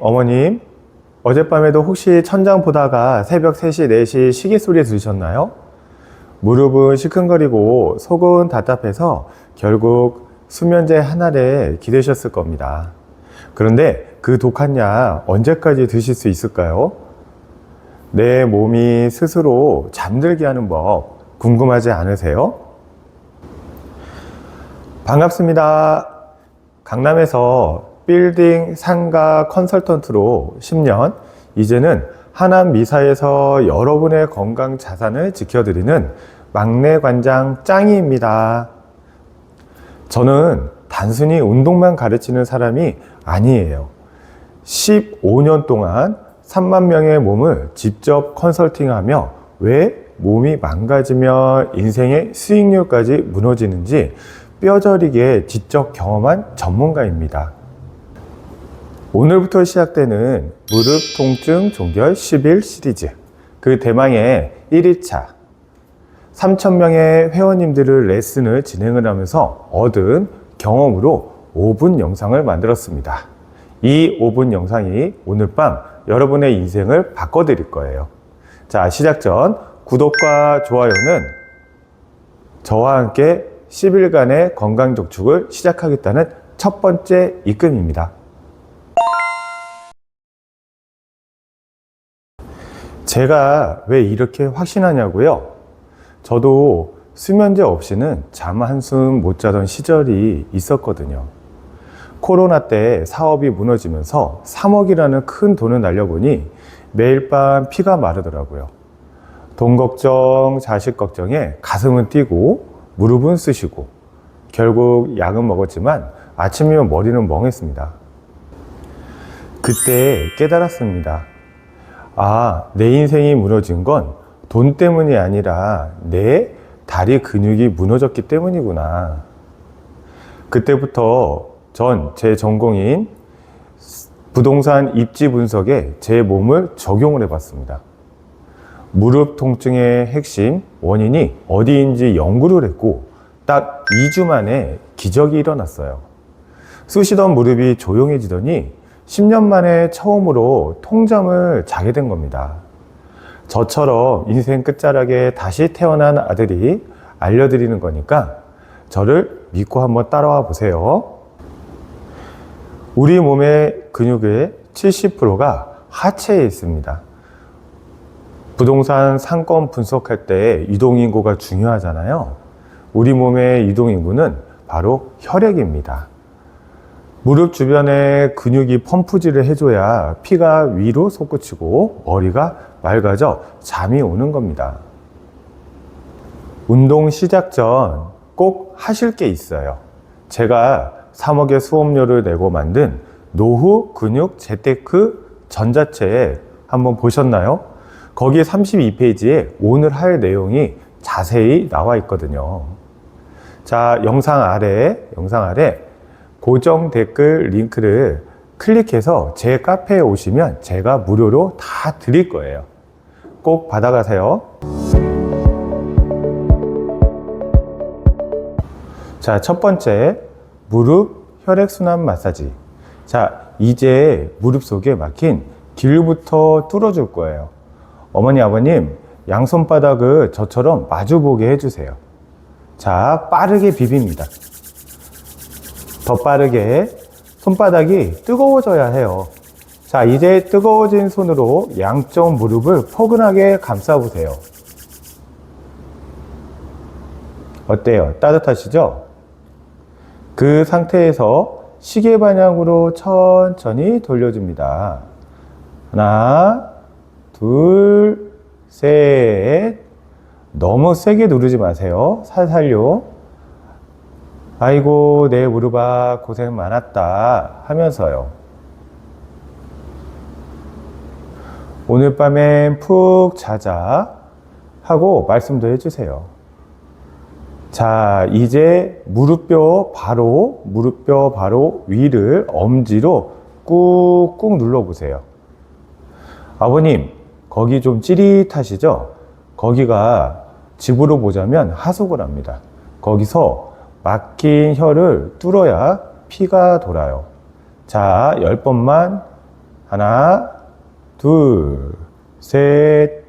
어머님, 어젯밤에도 혹시 천장 보다가 새벽 3시, 4시 시계 소리 들으셨나요? 무릎은 시큰거리고 속은 답답해서 결국 수면제 하나에 기대셨을 겁니다. 그런데 그 독한 약 언제까지 드실 수 있을까요? 내 몸이 스스로 잠들게 하는 법 궁금하지 않으세요? 반갑습니다. 강남에서 빌딩 상가 컨설턴트로 10년, 이제는 하남 미사에서 여러분의 건강 자산을 지켜드리는 막내 관장 짱이입니다. 저는 단순히 운동만 가르치는 사람이 아니에요. 15년 동안 3만 명의 몸을 직접 컨설팅하며 왜 몸이 망가지며 인생의 수익률까지 무너지는지 뼈저리게 직접 경험한 전문가입니다. 오늘부터 시작되는 무릎 통증 종결 10일 시리즈. 그 대망의 1일차. 3,000명의 회원님들을 레슨을 진행을 하면서 얻은 경험으로 5분 영상을 만들었습니다. 이 5분 영상이 오늘 밤 여러분의 인생을 바꿔드릴 거예요. 자, 시작 전 구독과 좋아요는 저와 함께 10일간의 건강 적축을 시작하겠다는 첫 번째 입금입니다. 제가 왜 이렇게 확신하냐고요? 저도 수면제 없이는 잠 한숨 못 자던 시절이 있었거든요. 코로나 때 사업이 무너지면서 3억이라는 큰 돈을 날려보니 매일 밤 피가 마르더라고요. 돈 걱정, 자식 걱정에 가슴은 뛰고 무릎은 쑤시고 결국 약은 먹었지만 아침이면 머리는 멍했습니다. 그때 깨달았습니다. 아, 내 인생이 무너진 건 돈 때문이 아니라 내 다리 근육이 무너졌기 때문이구나. 그때부터 전 제 전공인 부동산 입지 분석에 제 몸을 적용을 해봤습니다. 무릎 통증의 핵심 원인이 어디인지 연구를 했고 딱 2주 만에 기적이 일어났어요. 쑤시던 무릎이 조용해지더니 10년 만에 처음으로 통잠을 자게 된 겁니다. 저처럼 인생 끝자락에 다시 태어난 아들이 알려드리는 거니까 저를 믿고 한번 따라와 보세요. 우리 몸의 근육의 70%가 하체에 있습니다. 부동산 상권 분석할 때 유동인구가 중요하잖아요. 우리 몸의 유동인구는 바로 혈액입니다. 무릎 주변에 근육이 펌프질을 해줘야 피가 위로 솟구치고 머리가 맑아져 잠이 오는 겁니다. 운동 시작 전 꼭 하실 게 있어요. 제가 3억의 수업료를 내고 만든 노후 근육 재테크 전자책 한번 보셨나요? 거기 32페이지에 오늘 할 내용이 자세히 나와 있거든요. 자, 영상 아래, 영상 아래 고정 댓글 링크를 클릭해서 제 카페에 오시면 제가 무료로 다 드릴 거예요. 꼭 받아가세요. 자, 첫 번째, 무릎 혈액순환 마사지. 자, 이제 무릎 속에 막힌 길부터 뚫어줄 거예요. 어머니, 아버님, 양손바닥을 저처럼 마주보게 해주세요. 자, 빠르게 비빕니다. 더 빠르게 손바닥이 뜨거워져야 해요. 자, 이제 뜨거워진 손으로 양쪽 무릎을 포근하게 감싸보세요. 어때요? 따뜻하시죠? 그 상태에서 시계 방향으로 천천히 돌려줍니다. 하나, 둘, 셋. 너무 세게 누르지 마세요. 살살요. 아이고, 내 무릎아, 고생 많았다. 하면서요. 오늘 밤엔 푹 자자. 하고 말씀도 해주세요. 자, 이제 무릎뼈 바로, 무릎뼈 바로 위를 엄지로 꾹꾹 눌러보세요. 아버님, 거기 좀 찌릿하시죠? 거기가 집으로 보자면 하속을 합니다. 거기서 막힌 혀를 뚫어야 피가 돌아요. 자, 열 번만 하나, 둘, 셋,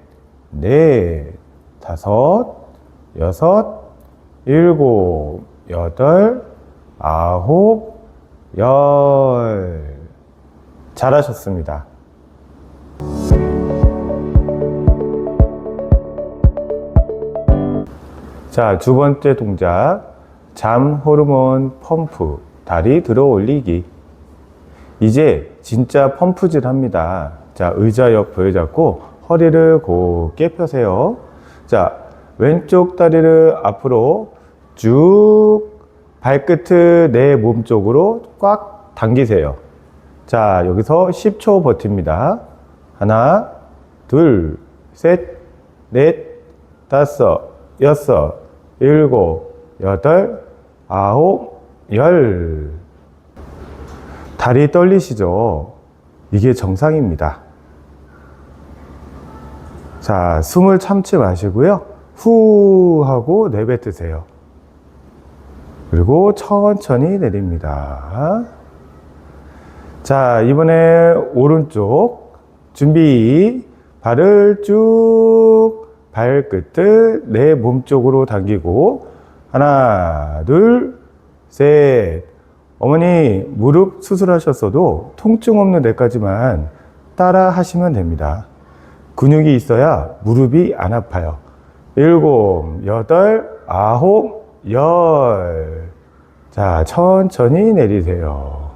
넷, 다섯, 여섯, 일곱, 여덟, 아홉, 열. 잘하셨습니다. 자, 두 번째 동작. 잠 호르몬 펌프. 다리 들어 올리기. 이제 진짜 펌프질 합니다. 자, 의자 옆 부여잡고 허리를 곧게 펴세요. 자, 왼쪽 다리를 앞으로 쭉 발끝을 내 몸 쪽으로 꽉 당기세요. 자, 여기서 10초 버팁니다. 하나, 둘, 셋, 넷, 다섯, 여섯, 일곱, 여덟, 아홉, 열. 다리 떨리시죠? 이게 정상입니다. 자, 숨을 참지 마시고요. 후 하고 내뱉으세요. 그리고 천천히 내립니다. 자, 이번에 오른쪽 준비. 발을 쭉 발끝을 내 몸 쪽으로 당기고 하나, 둘, 셋. 어머니 무릎 수술하셨어도 통증 없는 데까지만 따라 하시면 됩니다. 근육이 있어야 무릎이 안 아파요. 일곱, 여덟, 아홉, 열. 자, 천천히 내리세요.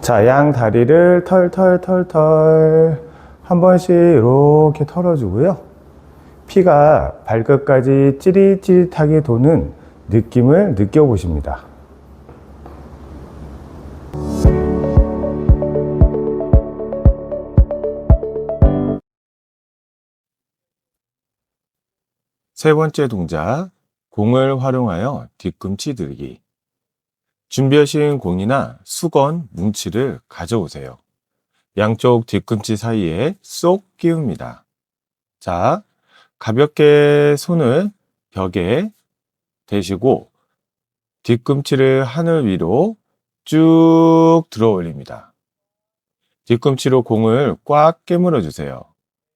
자, 양 다리를 털털털털 한 번씩 이렇게 털어주고요. 피가 발끝까지 찌릿찌릿하게 도는 느낌을 느껴보십니다. 세 번째 동작, 공을 활용하여 뒤꿈치 들기. 준비하신 공이나 수건, 뭉치를 가져오세요. 양쪽 뒤꿈치 사이에 쏙 끼웁니다. 자, 가볍게 손을 벽에 대시고 뒤꿈치를 하늘 위로 쭉 들어 올립니다. 뒤꿈치로 공을 꽉 깨물어 주세요.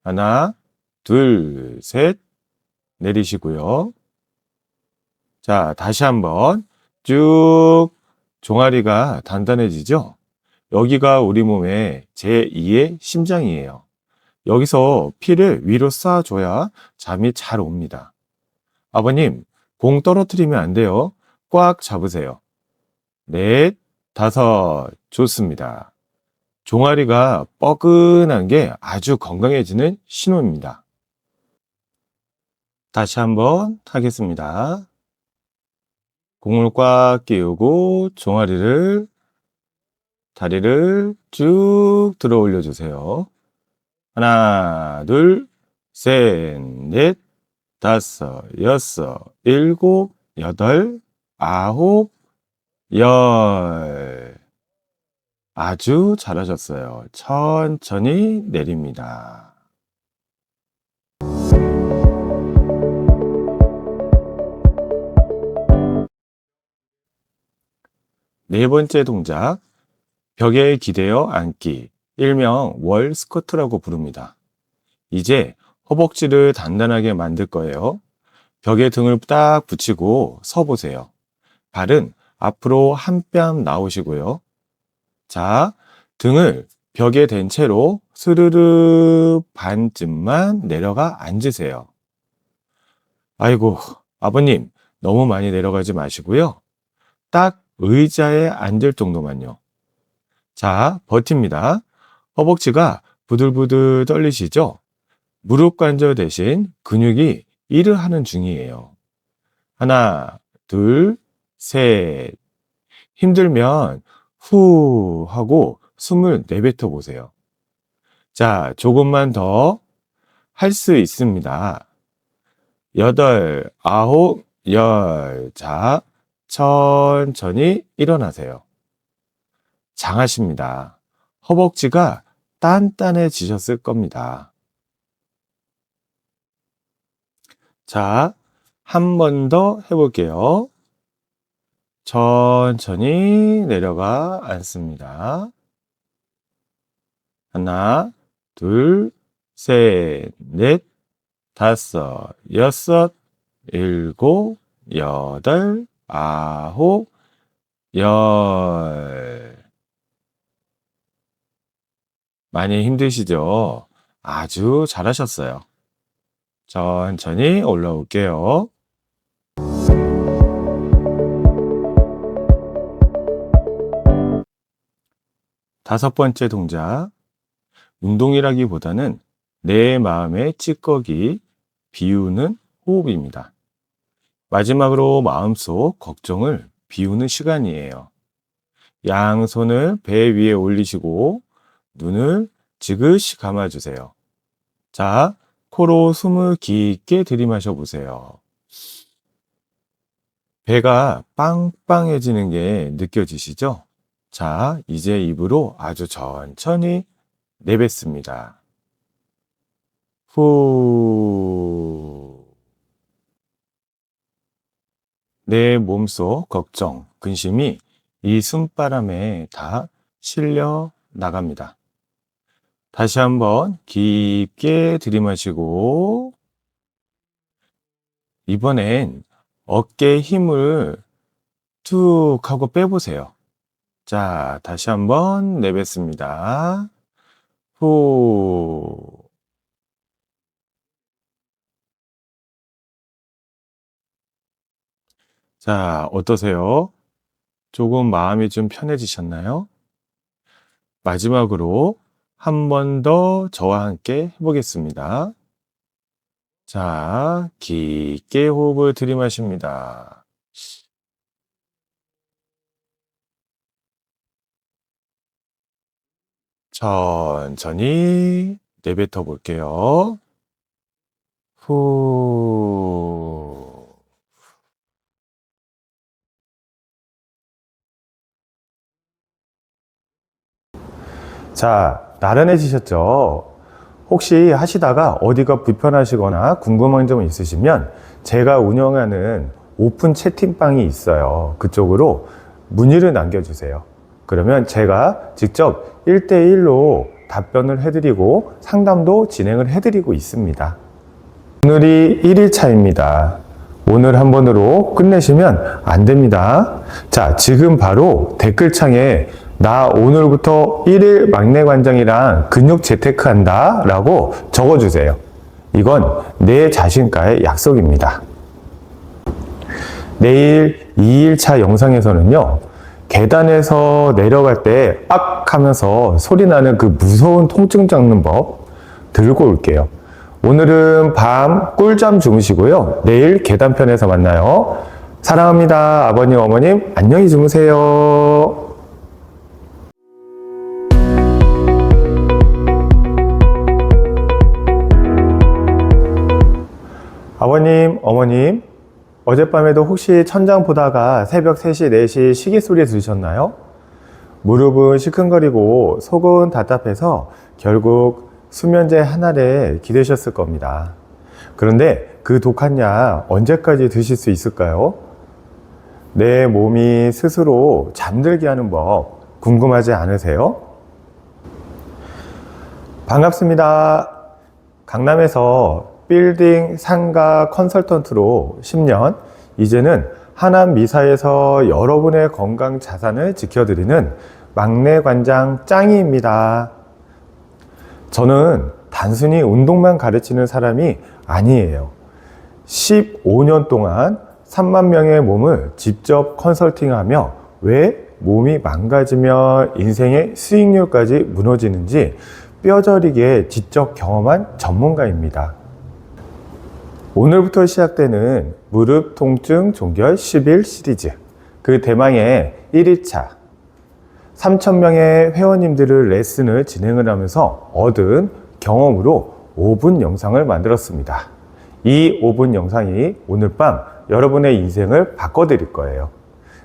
하나, 둘, 셋, 내리시고요. 자, 다시 한번 쭉 종아리가 단단해지죠? 여기가 우리 몸의 제2의 심장이에요. 여기서 피를 위로 쏴줘야 잠이 잘 옵니다. 아버님, 공 떨어뜨리면 안 돼요. 꽉 잡으세요. 넷, 다섯, 좋습니다. 종아리가 뻐근한 게 아주 건강해지는 신호입니다. 다시 한번 하겠습니다. 공을 꽉 끼우고 종아리를 다리를 쭉 들어 올려 주세요. 하나, 둘, 셋, 넷, 다섯, 여섯, 일곱, 여덟, 아홉, 열. 아주 잘하셨어요. 천천히 내립니다. 네 번째 동작, 벽에 기대어 앉기, 일명 월 스쿼트라고 부릅니다. 이제 허벅지를 단단하게 만들 거예요. 벽에 등을 딱 붙이고 서 보세요. 발은 앞으로 한뼘 나오시고요. 자, 등을 벽에 댄 채로 스르르 반쯤만 내려가 앉으세요. 아이고, 아버님, 너무 많이 내려가지 마시고요. 딱 의자에 앉을 정도만요. 자, 버팁니다. 허벅지가 부들부들 떨리시죠? 무릎 관절 대신 근육이 일을 하는 중이에요. 하나, 둘, 셋. 힘들면 후 하고 숨을 내뱉어 보세요. 자, 조금만 더 할 수 있습니다. 여덟, 아홉, 열. 자, 천천히 일어나세요. 장하십니다. 허벅지가 단단해지셨을 겁니다. 자, 한 번 더 해볼게요. 천천히 내려가 앉습니다. 하나, 둘, 셋, 넷, 다섯, 여섯, 일곱, 여덟, 아홉, 열. 많이 힘드시죠? 아주 잘하셨어요. 천천히 올라올게요. 다섯 번째 동작. 운동이라기보다는 내 마음의 찌꺼기, 비우는 호흡입니다. 마지막으로 마음속 걱정을 비우는 시간이에요. 양손을 배 위에 올리시고 눈을 지그시 감아주세요. 자, 코로 숨을 깊게 들이마셔 보세요. 배가 빵빵해지는 게 느껴지시죠? 자, 이제 입으로 아주 천천히 내뱉습니다. 후. 내 몸속 걱정, 근심이 이 숨바람에 다 실려 나갑니다. 다시 한번 깊게 들이마시고, 이번엔 어깨에 힘을 툭 하고 빼보세요. 자, 다시 한번 내뱉습니다. 후. 자, 어떠세요? 조금 마음이 좀 편해지셨나요? 마지막으로 한 번 더 저와 함께 해보겠습니다. 자, 깊게 호흡을 들이마십니다. 천천히 내뱉어 볼게요. 후. 자, 나른해지셨죠? 혹시 하시다가 어디가 불편하시거나 궁금한 점 있으시면 제가 운영하는 오픈 채팅방이 있어요. 그쪽으로 문의를 남겨주세요. 그러면 제가 직접 1대1로 답변을 해드리고 상담도 진행을 해드리고 있습니다. 오늘이 1일차입니다. 오늘 한 번으로 끝내시면 안 됩니다. 자, 지금 바로 댓글창에 나 오늘부터 1일 막내 관장이랑 근육 재테크 한다 라고 적어주세요. 이건 내 자신과의 약속입니다. 내일 2일차 영상에서는요, 계단에서 내려갈 때악 하면서 소리 나는 그 무서운 통증 잡는 법 들고 올게요. 오늘은 밤 꿀잠 주무시고요. 내일 계단편에서 만나요. 사랑합니다. 아버님, 어머님, 안녕히 주무세요. 어머님, 어젯밤에도 혹시 천장 보다가 새벽 3시, 4시 시계 소리 들으셨나요? 무릎은 시큰거리고 속은 답답해서 결국 수면제 하나에 기대셨을 겁니다. 그런데 그 독한 약 언제까지 드실 수 있을까요? 내 몸이 스스로 잠들게 하는 법 궁금하지 않으세요? 반갑습니다. 강남에서 빌딩 상가 컨설턴트로 10년, 이제는 하남 미사에서 여러분의 건강 자산을 지켜드리는 막내 관장 짱이입니다. 저는 단순히 운동만 가르치는 사람이 아니에요. 15년 동안 3만 명의 몸을 직접 컨설팅하며 왜 몸이 망가지며 인생의 수익률까지 무너지는지 뼈저리게 직접 경험한 전문가입니다. 오늘부터 시작되는 무릎 통증 종결 10일 시리즈. 그 대망의 1일차. 3,000명의 회원님들을 레슨을 진행을 하면서 얻은 경험으로 5분 영상을 만들었습니다. 이 5분 영상이 오늘 밤 여러분의 인생을 바꿔드릴 거예요.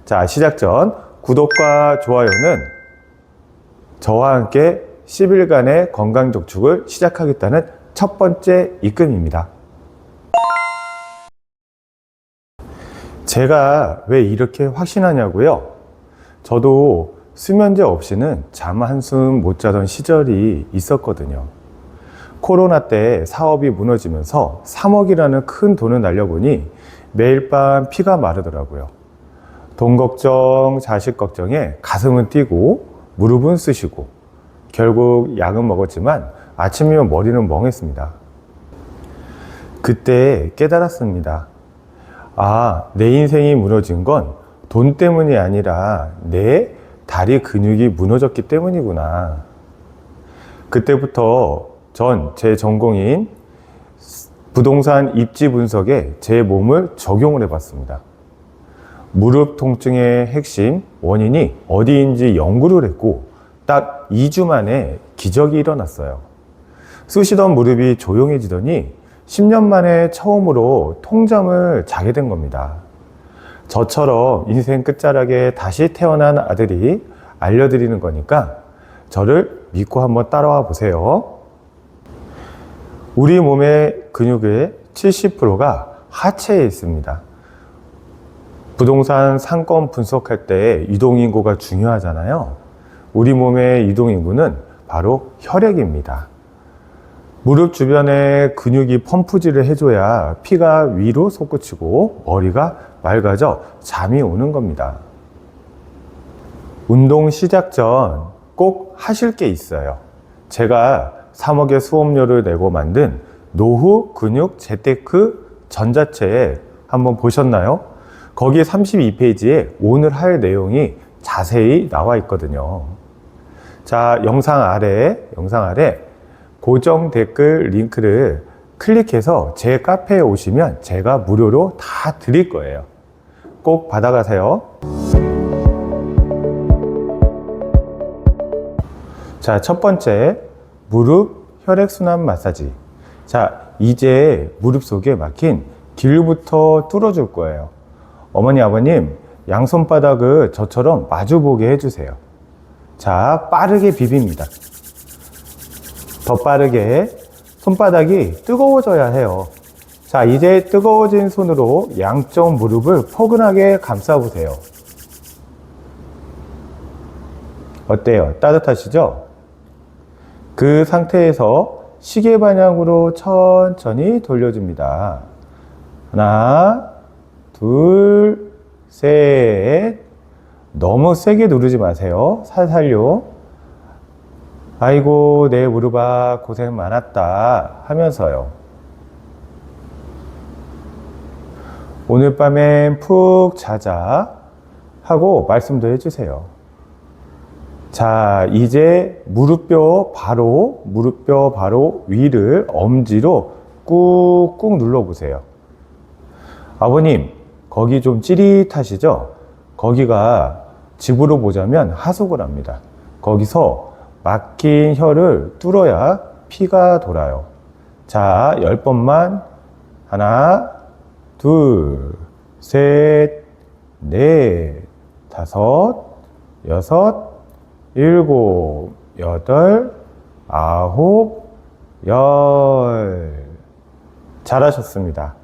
자, 시작 전 구독과 좋아요는 저와 함께 10일간의 건강 적축을 시작하겠다는 첫 번째 입금입니다. 제가 왜 이렇게 확신하냐고요? 저도 수면제 없이는 잠 한숨 못 자던 시절이 있었거든요. 코로나 때 사업이 무너지면서 3억이라는 큰 돈을 날려보니 매일 밤 피가 마르더라고요. 돈 걱정, 자식 걱정에 가슴은 뛰고 무릎은 쑤시고 결국 약은 먹었지만 아침이면 머리는 멍했습니다. 그때 깨달았습니다. 아, 내 인생이 무너진 건 돈 때문이 아니라 내 다리 근육이 무너졌기 때문이구나. 그때부터 전 제 전공인 부동산 입지 분석에 제 몸을 적용을 해봤습니다. 무릎 통증의 핵심 원인이 어디인지 연구를 했고 딱 2주 만에 기적이 일어났어요. 쑤시던 무릎이 조용해지더니 10년 만에 처음으로 통잠을 자게 된 겁니다. 저처럼 인생 끝자락에 다시 태어난 아들이 알려드리는 거니까 저를 믿고 한번 따라와 보세요. 우리 몸의 근육의 70%가 하체에 있습니다. 부동산 상권 분석할 때 유동인구가 중요하잖아요. 우리 몸의 유동인구는 바로 혈액입니다. 무릎 주변에 근육이 펌프질을 해줘야 피가 위로 솟구치고 머리가 맑아져 잠이 오는 겁니다. 운동 시작 전 꼭 하실 게 있어요. 제가 3억의 수업료를 내고 만든 노후 근육 재테크 전자체에 한번 보셨나요? 거기 32페이지에 오늘 할 내용이 자세히 나와 있거든요. 자, 영상 아래, 영상 아래 고정 댓글 링크를 클릭해서 제 카페에 오시면 제가 무료로 다 드릴 거예요. 꼭 받아가세요. 자, 첫 번째, 무릎 혈액순환 마사지. 자, 이제 무릎 속에 막힌 길부터 뚫어줄 거예요. 어머니, 아버님, 양손바닥을 저처럼 마주보게 해주세요. 자, 빠르게 비빕니다. 더 빠르게 손바닥이 뜨거워져야 해요. 자, 이제 뜨거워진 손으로 양쪽 무릎을 포근하게 감싸보세요. 어때요? 따뜻하시죠? 그 상태에서 시계 방향으로 천천히 돌려줍니다. 하나, 둘, 셋. 너무 세게 누르지 마세요. 살살요. 아이고, 내 무릎아, 고생 많았다. 하면서요. 오늘 밤엔 푹 자자. 하고 말씀도 해주세요. 자, 이제 무릎뼈 바로, 무릎뼈 바로 위를 엄지로 꾹꾹 눌러보세요. 아버님, 거기 좀 찌릿하시죠? 거기가 집으로 보자면 하속을 합니다. 거기서 막힌 혀를 뚫어야 피가 돌아요. 자, 열 번만. 하나, 둘, 셋, 넷, 다섯, 여섯, 일곱, 여덟, 아홉, 열. 잘하셨습니다.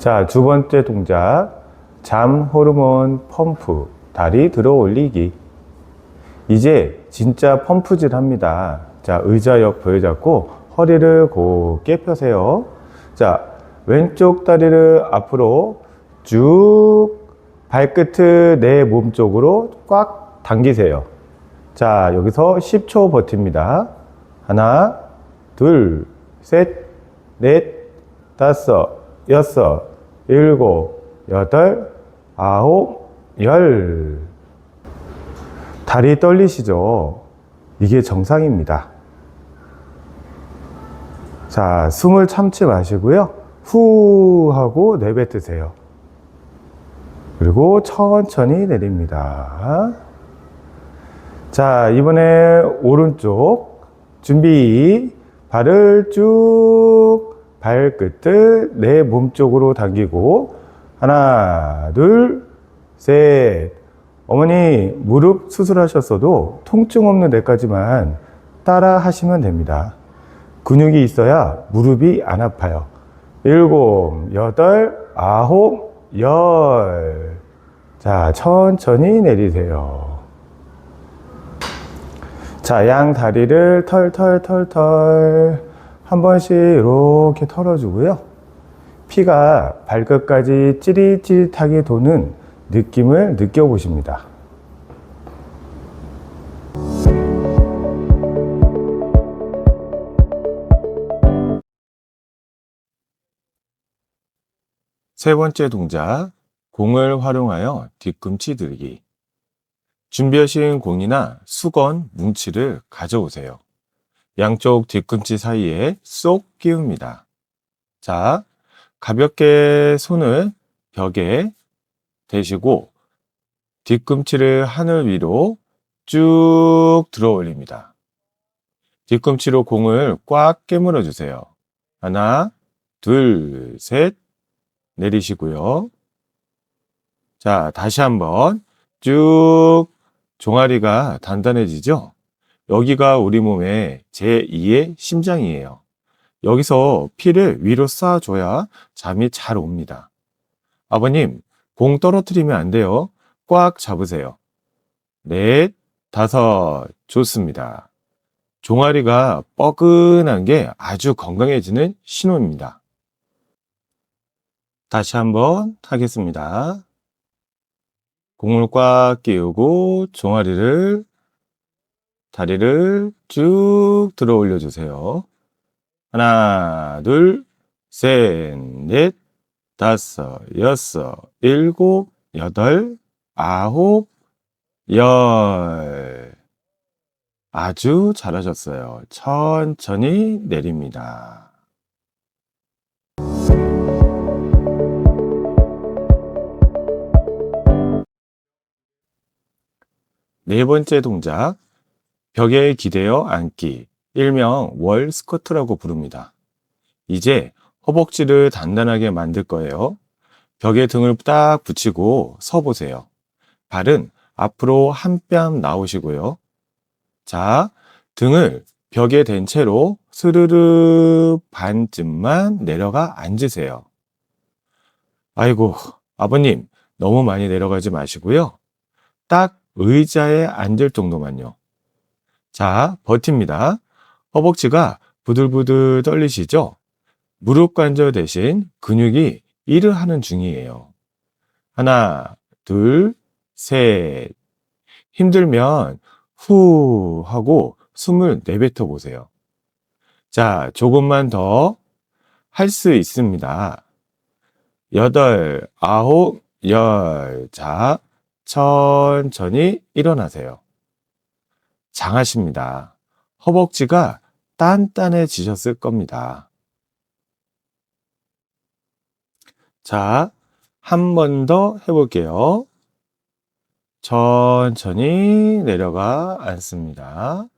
자, 두 번째 동작. 잠 호르몬 펌프. 다리 들어 올리기. 이제 진짜 펌프질 합니다. 자, 의자 옆 부여잡고 허리를 곧게 펴세요. 자, 왼쪽 다리를 앞으로 쭉 발끝을 내 몸 쪽으로 꽉 당기세요. 자, 여기서 10초 버팁니다. 하나, 둘, 셋, 넷, 다섯, 여섯, 일곱, 여덟, 아홉, 열. 다리 떨리시죠? 이게 정상입니다. 자, 숨을 참지 마시고요. 후 하고 내뱉으세요. 그리고 천천히 내립니다. 자, 이번에 오른쪽 준비. 발을 쭉 발끝을 내 몸 쪽으로 당기고 하나, 둘, 셋. 어머니 무릎 수술하셨어도 통증 없는 데까지만 따라 하시면 됩니다. 근육이 있어야 무릎이 안 아파요. 일곱, 여덟, 아홉, 열. 자, 천천히 내리세요. 자, 양 다리를 털털털털 한 번씩 이렇게 털어주고요. 피가 발끝까지 찌릿찌릿하게 도는 느낌을 느껴보십니다. 세 번째 동작, 공을 활용하여 뒤꿈치 들기. 준비하신 공이나 수건, 뭉치를 가져오세요. 양쪽 뒤꿈치 사이에 쏙 끼웁니다. 자, 가볍게 손을 벽에 대시고 뒤꿈치를 하늘 위로 쭉 들어 올립니다. 뒤꿈치로 공을 꽉 깨물어 주세요. 하나, 둘, 셋, 내리시고요. 자, 다시 한번 쭉 종아리가 단단해지죠? 여기가 우리 몸의 제2의 심장이에요. 여기서 피를 위로 쏴줘야 잠이 잘 옵니다. 아버님, 공 떨어뜨리면 안 돼요. 꽉 잡으세요. 넷, 다섯, 좋습니다. 종아리가 뻐근한 게 아주 건강해지는 신호입니다. 다시 한번 하겠습니다. 공을 꽉 끼우고 종아리를 다리를 쭉 들어 올려 주세요. 하나, 둘, 셋, 넷, 다섯, 여섯, 일곱, 여덟, 아홉, 열. 아주 잘하셨어요. 천천히 내립니다. 네 번째 동작, 벽에 기대어 앉기, 일명 월 스쿼트라고 부릅니다. 이제 허벅지를 단단하게 만들 거예요. 벽에 등을 딱 붙이고 서 보세요. 발은 앞으로 한뼘 나오시고요. 자, 등을 벽에 댄 채로 스르르 반쯤만 내려가 앉으세요. 아이고, 아버님, 너무 많이 내려가지 마시고요. 딱 의자에 앉을 정도만요. 자, 버팁니다. 허벅지가 부들부들 떨리시죠? 무릎 관절 대신 근육이 일을 하는 중이에요. 하나, 둘, 셋. 힘들면 후 하고 숨을 내뱉어 보세요. 자, 조금만 더 할 수 있습니다. 여덟, 아홉, 열. 자, 천천히 일어나세요. 장하십니다. 허벅지가 단단해지셨을 겁니다. 자, 한 번 더 해볼게요. 천천히 내려가 앉습니다.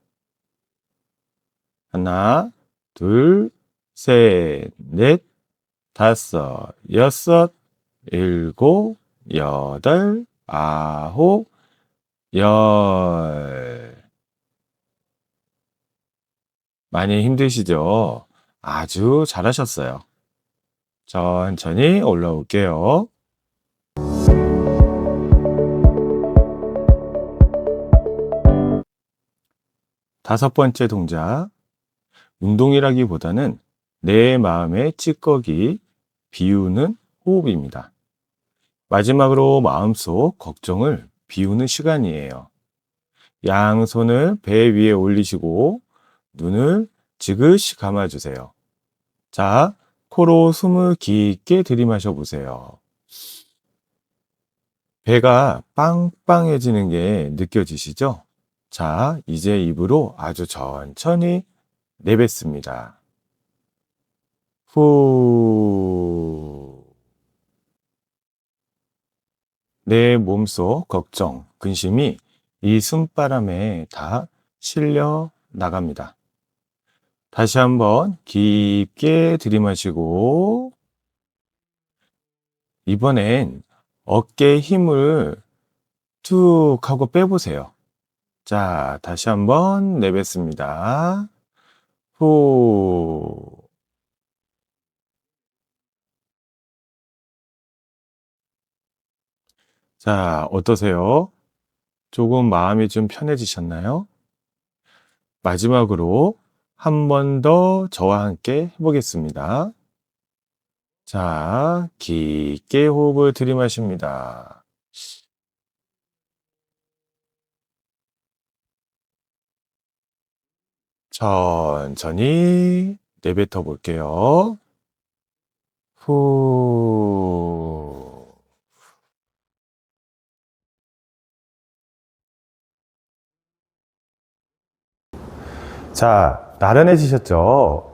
하나, 둘, 셋, 넷, 다섯, 여섯, 일곱, 여덟, 아홉, 열. 많이 힘드시죠? 아주 잘하셨어요. 천천히 올라올게요. 다섯 번째 동작. 운동이라기보다는 내 마음의 찌꺼기, 비우는 호흡입니다. 마지막으로 마음속 걱정을 비우는 시간이에요. 양손을 배 위에 올리시고 눈을 지그시 감아주세요. 자, 코로 숨을 깊게 들이마셔 보세요. 배가 빵빵해지는 게 느껴지시죠? 자, 이제 입으로 아주 천천히 내뱉습니다. 후. 내 몸속 걱정, 근심이 이 숨바람에 다 실려 나갑니다. 다시 한번 깊게 들이마시고, 이번엔 어깨에 힘을 툭 하고 빼보세요. 자, 다시 한번 내뱉습니다. 후. 자, 어떠세요? 조금 마음이 좀 편해지셨나요? 마지막으로 한 번 더 저와 함께 해보겠습니다. 자, 깊게 호흡을 들이마십니다. 천천히 내뱉어 볼게요. 후. 자, 나른해지셨죠?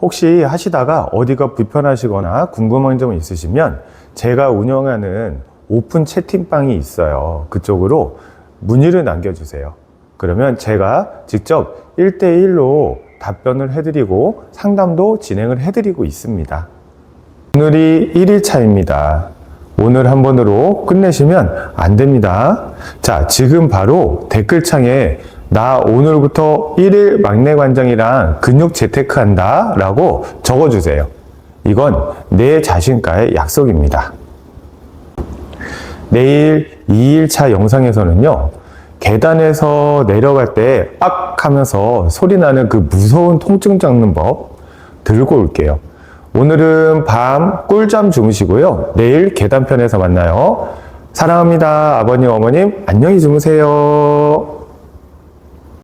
혹시 하시다가 어디가 불편하시거나 궁금한 점 있으시면 제가 운영하는 오픈 채팅방이 있어요. 그쪽으로 문의를 남겨주세요. 그러면 제가 직접 1대1로 답변을 해드리고 상담도 진행을 해드리고 있습니다. 오늘이 1일차입니다. 오늘 한 번으로 끝내시면 안 됩니다. 자, 지금 바로 댓글창에 나 오늘부터 1일 막내 관장이랑 근육 재테크 한다 라고 적어주세요. 이건 내 자신과의 약속입니다. 내일 2일차 영상에서는요, 계단에서 내려갈 때 악 하면서 소리 나는 그 무서운 통증 잡는 법 들고 올게요. 오늘은 밤 꿀잠 주무시고요. 내일 계단편에서 만나요. 사랑합니다. 아버님, 어머님, 안녕히 주무세요.